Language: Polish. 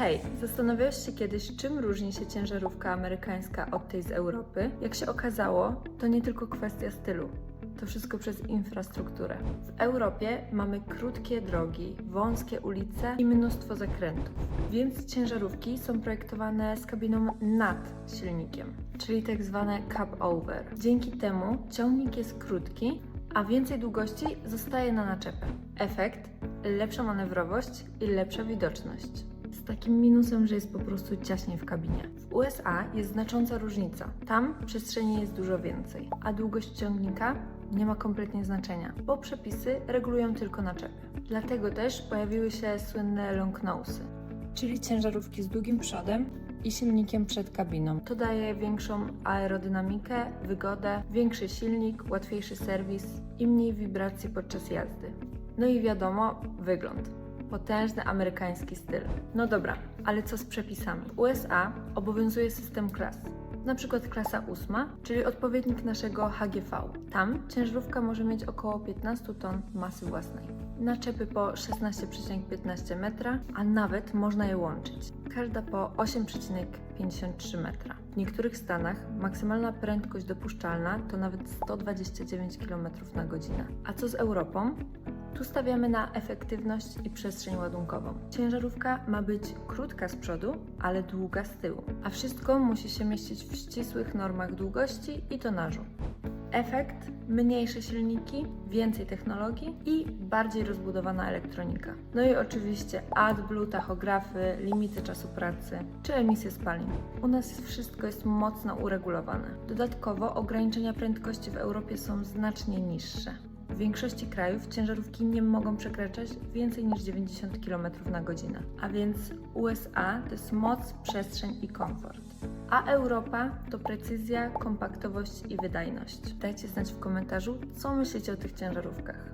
Hej, zastanawiałeś się kiedyś, czym różni się ciężarówka amerykańska od tej z Europy? Jak się okazało, to nie tylko kwestia stylu. To wszystko przez infrastrukturę. W Europie mamy krótkie drogi, wąskie ulice i mnóstwo zakrętów, więc ciężarówki są projektowane z kabiną nad silnikiem, czyli tak zwane cap over. Dzięki temu ciągnik jest krótki, a więcej długości zostaje na naczepę. Efekt lepsza manewrowość i lepsza widoczność. Z takim minusem, że jest po prostu ciaśniej w kabinie. W USA jest znacząca różnica. Tam przestrzeni jest dużo więcej, a długość ciągnika nie ma kompletnie znaczenia, bo przepisy regulują tylko naczepy. Dlatego też pojawiły się słynne long nosy, czyli ciężarówki z długim przodem i silnikiem przed kabiną. To daje większą aerodynamikę, wygodę, większy silnik, łatwiejszy serwis i mniej wibracji podczas jazdy. No i wiadomo, wygląd. Potężny amerykański styl. No dobra, ale co z przepisami? W USA obowiązuje system klas. Na przykład klasa 8, czyli odpowiednik naszego HGV. Tam ciężarówka może mieć około 15 ton masy własnej. Naczepy po 16,15 metra, a nawet można je łączyć. Każda po 8,53 metra. W niektórych stanach maksymalna prędkość dopuszczalna to nawet 129 km na godzinę. A co z Europą? Tu stawiamy na efektywność i przestrzeń ładunkową. Ciężarówka ma być krótka z przodu, ale długa z tyłu, a wszystko musi się mieścić w ścisłych normach długości i tonażu. Efekt mniejsze silniki, więcej technologii i bardziej rozbudowana elektronika. No i oczywiście AdBlue, tachografy, limity czasu pracy czy emisje spalin. U nas wszystko jest mocno uregulowane. Dodatkowo ograniczenia prędkości w Europie są znacznie niższe. W większości krajów ciężarówki nie mogą przekraczać więcej niż 90 km na godzinę, a więc USA to jest moc, przestrzeń i komfort. A Europa to precyzja, kompaktowość i wydajność. Dajcie znać w komentarzu, co myślicie o tych ciężarówkach.